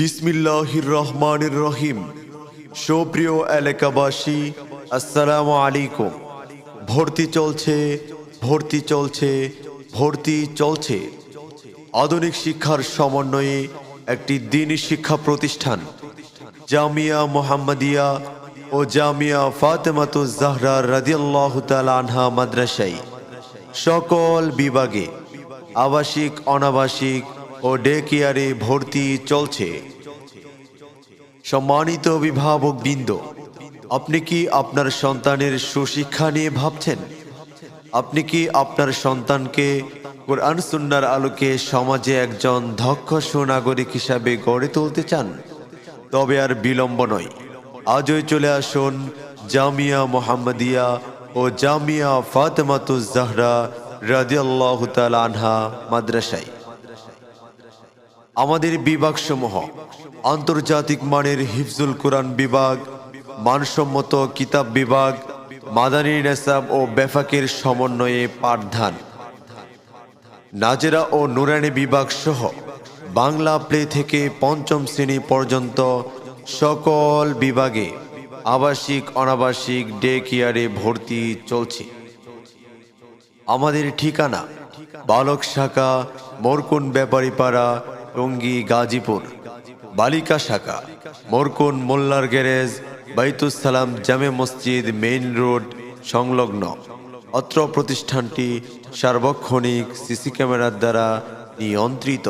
বিসমিল্লাহির রহমানির রহিম। সুপ্রিয় এলাকাবাসী, আসসালামু আলাইকুম। ভর্তি চলছে ভর্তি চলছে ভর্তি চলছে। আধুনিক শিক্ষার সমন্বয়ে একটি দিনী শিক্ষা প্রতিষ্ঠান, জামিয়া মোহাম্মদিয়া ও জামিয়া ফাতেমাতু জাহরা রাদিয়াল্লাহু তাআলা আনহা মাদ্রাসায়। সকল বিভাগে আবাসিক, অনাবাসিক ও ডে কেয়ারে ভর্তি চলছে। সম্মানিত অভিভাবক বৃন্দ আপনি কি আপনার সন্তানের সুশিক্ষা নিয়ে ভাবছেন? আপনি কি আপনার সন্তানকে কোরআন সুন্নার আলোকে সমাজে একজন দক্ষ সুনাগরিক হিসাবে গড়ে তুলতে চান? তবে আর বিলম্ব নয়। আজই চলে আসুন জামিয়া মোহাম্মদিয়া ও জামিয়া ফাতেমাতুজ জাহরা রাদিয়াল্লাহু তাআলা আনহা মাদ্রাসায়। আমাদের বিভাগসমূহ, আন্তর্জাতিক মানের হিফজুল কোরআন বিভাগ, মানসম্মত কিতাব বিভাগ, মাদানী নেসাব ও বেফাকের সমন্বয়ে পাঠদান। নাজেরা ও নুরানি বিভাগ সহ বাংলা প্লে থেকে পঞ্চম শ্রেণি পর্যন্ত সকল বিভাগে আবাসিক, অনাবাসিক, ডে কেয়ারে ভর্তি চলছে। আমাদের ঠিকানা, বালক শাখা, মরকুন ব্যাপারীপাড়া টঙ্গী, গাজীপুর। বালিকা শাখা, মোরকুন মোল্লার গ্যারেজ বাইতুসালাম জামে মসজিদ, মেইন রোড সংলগ্ন। অত্র প্রতিষ্ঠানটি সার্বক্ষণিক সিসি ক্যামেরার দ্বারা নিয়ন্ত্রিত।